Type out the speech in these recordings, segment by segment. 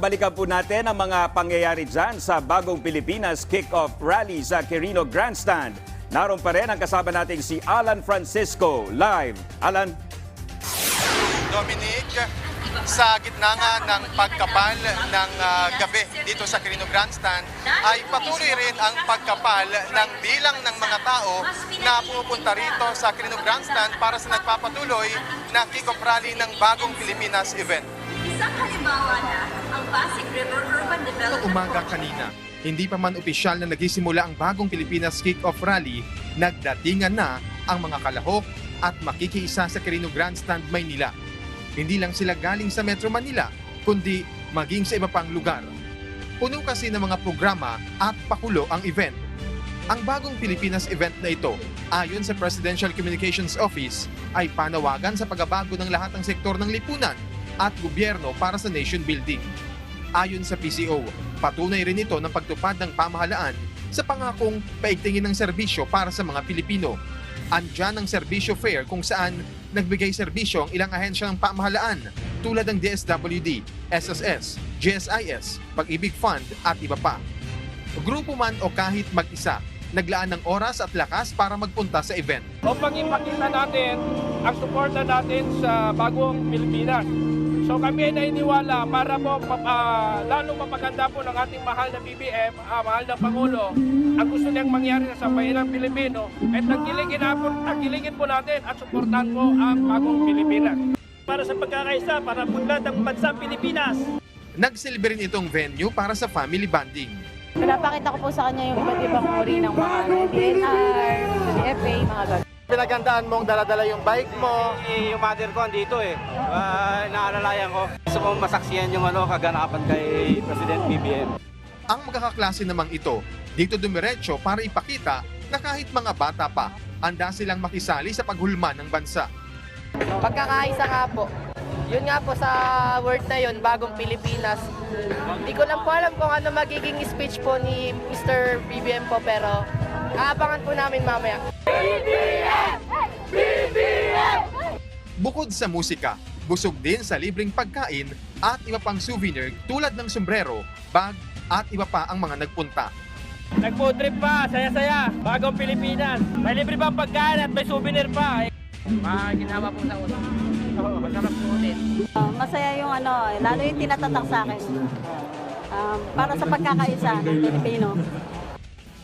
balikan po natin ang mga pangyayari dyan sa bagong Pilipinas kick-off rally sa Quirino Grandstand. Naroon pa rin ang kasama nating si Alan Francisco live. Alan? Dominic, sa gitna nga ng pagkapal ng ah, gabi dito sa Quirino Grandstand ay patuloy rin ang pagkapal ng bilang ng mga tao na pumupunta rito sa Quirino Grandstand para sa nagpapatuloy na kick-off rally ng bagong Pilipinas event. Isang halimbawa Pasig River Urban Development umaga kanina, hindi pa man opisyal na nagsisimula ang bagong Pilipinas Kick-Off Rally, nagdatingan na ang mga kalahok at makikiisa sa Quirino Grandstand, Maynila. Hindi lang sila galing sa Metro Manila, kundi maging sa iba pang lugar. Puno kasi ng mga programa at pakulo ang event. Ang bagong Pilipinas event na ito, ayon sa Presidential Communications Office, ay panawagan sa pagbabago ng lahat ng sektor ng lipunan at gobyerno para sa nation building. Ayon sa PCO, patunay rin ito ng pagtupad ng pamahalaan sa pangakong paigtingin ng serbisyo para sa mga Pilipino. Andyan ang serbisyo fair kung saan nagbigay serbisyo ang ilang ahensya ng pamahalaan tulad ng DSWD, SSS, GSIS, Pag-ibig Fund at iba pa. Grupo man o kahit mag-isa, naglaan ng oras at lakas para magpunta sa event. upang ipakita natin ang suporta natin sa bagong Pilipinas. So kami ay naniniwala para po pa- ah, lalong mapaganda po ng ating mahal na BBM, ah, mahal na Pangulo, ang gusto niyang mangyari sa bayan ng Pilipino at nagkiligin, na po, nagkiligin po natin at suportahan po ang bagong Pilipinas. para sa pagkakaisa, para punlad ng bansang Pilipinas. Nagsilbi rin itong venue para sa family bonding. Pinapakita ko po sa kanya yung iba't ibang uri ng mga DNR, DFA, mga ganun. pinagandaan mong daladala yung bike mo. Eh, yung mother ko andito eh. Uh, naalalayan ko. Gusto kong masaksiyan yung ano, kaganapan kay President BBM. Ang magkakaklase namang ito, dito dumiretso para ipakita na kahit mga bata pa, anda silang makisali sa paghulma ng bansa. Pagkakaisa nga po. Yun nga po sa word na yun, bagong Pilipinas. Hindi ko lang po alam kung ano magiging speech po ni Mr. BBM po, pero aabangan po namin mamaya. Bukod sa musika, busog din sa libreng pagkain at iba pang souvenir tulad ng sombrero, bag at iba pa ang mga nagpunta. Nag-food trip pa, saya-saya. Bagong Pilipinas. May libre pang pagkain at may souvenir pa. Uh, masaya yung ano, lalo yung tinatatak sa akin. Um, para sa pagkakaisa ng Pilipino.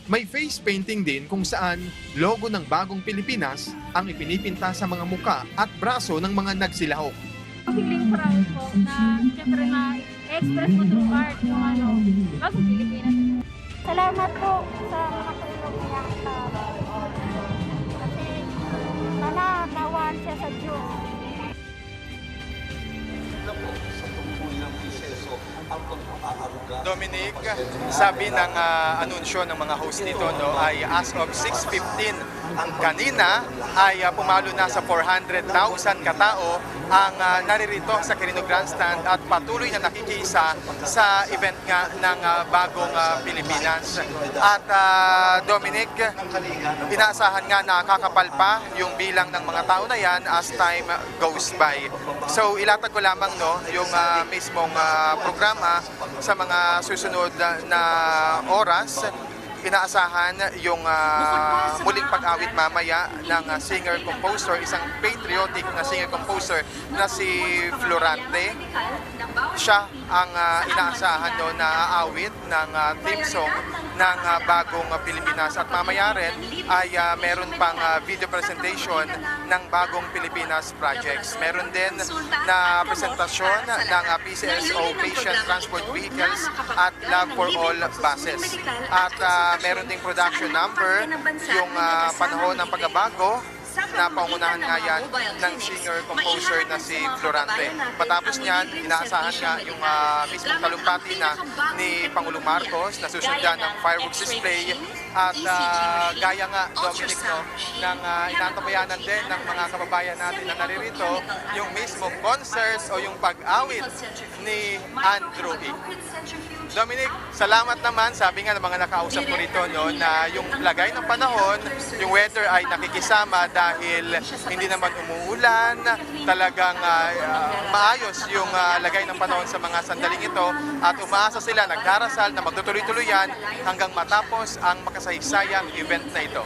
May face painting din kung saan logo ng bagong Pilipinas ang ipinipinta sa mga muka at braso ng mga nagsilahok. feeling proud po na siyempre na-express mo through art yung ano, bagong Pilipinas. Salamat po sa mga Dominic, sabi ng ah, anunsyo ng mga host nito no, ay as of 6.15 ang kanina ay ah, pumalo na sa 400,000 katao ang ah, naririto sa Quirino Grandstand at patuloy na nakikisa sa event nga ng ah, bagong ah, Pilipinas. At ah, Dominic, inaasahan nga na kakapal pa yung bilang ng mga tao na yan as time goes by. So ilatag ko lamang no, yung ah, mismong ah, programa sa mga susunod na oras. Inaasahan yung ah, muling pag-awit mamaya ng ah, singer-composer, isang patriotic na singer-composer na si Florante. Siya ang ah, inaasahan no, na aawit ng ah, theme song ng ah, bagong ah, Pilipinas. At mamaya rin ay ah, meron pang ah, video presentation ng bagong Pilipinas projects. Meron din na presentasyon ng ah, PCSO Patient Transport Vehicles at Love for All buses. At ah, meron ding production number yung ah, panahon ng pagbabago na pangunahan nga yan ng singer-composer na si Florante. Matapos niyan, inaasahan nga yung ah, mismong talumpati na ni Pangulong Marcos na susundan ng fireworks display at ah, gaya nga, Dominic, no, ng uh, inantabayanan din ng mga kababayan natin na naririto yung mismong concerts o yung pag-awit ni Andrew E. Dominic, salamat naman. Sabi nga ng mga nakausap ko rito no, na yung lagay ng panahon, yung weather ay nakikisama dahil dahil hindi naman umuulan, talagang ah, maayos yung ah, lagay ng panahon sa mga sandaling ito at umaasa sila, nagdarasal na magtutuloy-tuloy yan hanggang matapos ang makasaysayang event na ito.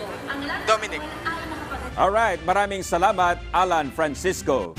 Dominic. Alright, maraming salamat Alan Francisco.